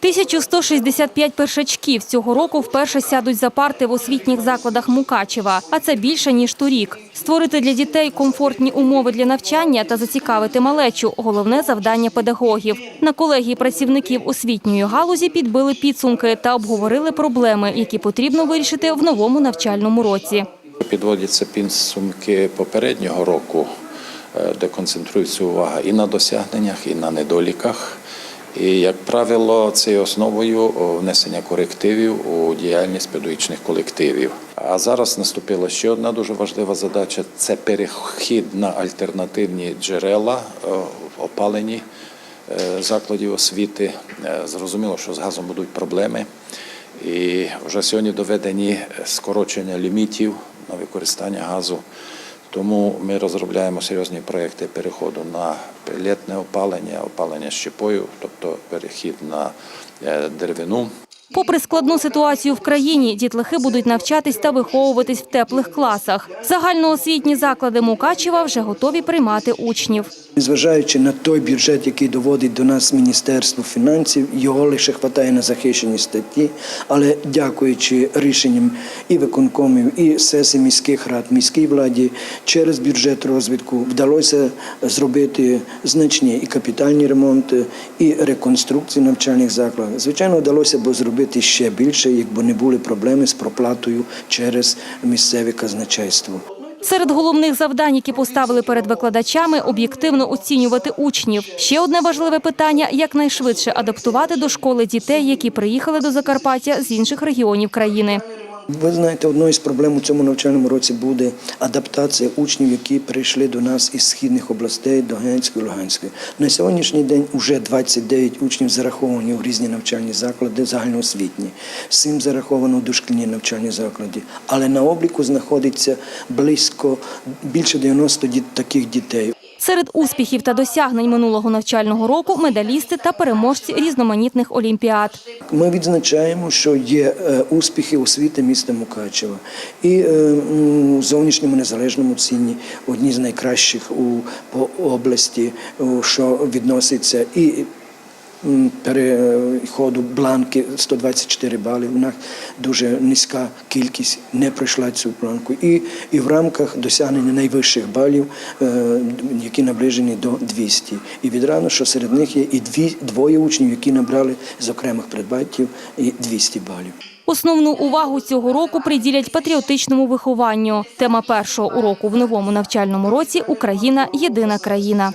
1165 першачків цього року вперше сядуть за парти в освітніх закладах Мукачева, а це більше ніж торік. Створити для дітей комфортні умови для навчання та зацікавити малечу – головне завдання педагогів. На колегії працівників освітньої галузі підбили підсумки та обговорили проблеми, які потрібно вирішити в новому навчальному році. Підводяться підсумки попереднього року, е, де концентрується увага і на досягненнях, і на недоліках. І, як правило, це є основою внесення корективів у діяльність педагогічних колективів. А зараз наступила ще одна дуже важлива задача це перехід на альтернативні джерела е, в опаленні е, закладів освіти. Е, Зрозуміло, що з газом будуть проблеми. І вже сьогодні доведені скорочення лімітів на використання газу. Тому ми розробляємо серйозні проекти переходу на пелетне опалення, опалення щепою, тобто перехід на е, деревину. Попри складну ситуацію в країні, дітлахи будуть навчатись та виховуватись в теплих класах. Загальноосвітні заклади Мукачева вже готові приймати учнів. Незважаючи на той бюджет, який доводить до нас Міністерство фінансів, його лише вистачає на захищені статті. Але дякуючи рішенням і виконкомів, і сесії міських рад, міській владі, через бюджет розвитку вдалося зробити значні і капітальні ремонти, і реконструкції навчальних закладів. Звичайно, вдалося б зробити ще більше, якби не були проблеми з проплатою через місцеве казначейство. Серед головних завдань, які поставили перед викладачами, об'єктивно оцінювати учнів. Ще одне важливе питання – якнайшвидше адаптувати до школи дітей, які приїхали до Закарпаття з інших регіонів країни. Ви знаєте, одною з проблем у цьому навчальному році буде адаптація учнів, які прийшли до нас із східних областей до Генської Луганської. На сьогоднішній день вже 29 учнів зараховані в різні навчальні заклади загальноосвітні, 7 зараховано в дошкільні навчальні заклади. Але на обліку знаходиться близько більше 90 діт- таких дітей. Серед успіхів та досягнень минулого навчального року – медалісти та переможці різноманітних олімпіад. Ми відзначаємо, що є е, успіхи освіти міста Мукачева. І е, у зовнішньому незалежному ціні одні з найкращих у області, що відноситься і переходу бланки 124 бали. У нас дуже низька кількість не пройшла цю бланку. І, і в рамках досягнення найвищих балів, е, які наближені до 200. І відрано, що серед них є і дві, двоє учнів, які набрали з окремих предметів і 200 балів. Основну увагу цього року приділять патріотичному вихованню. Тема першого уроку в новому навчальному році – «Україна – єдина країна».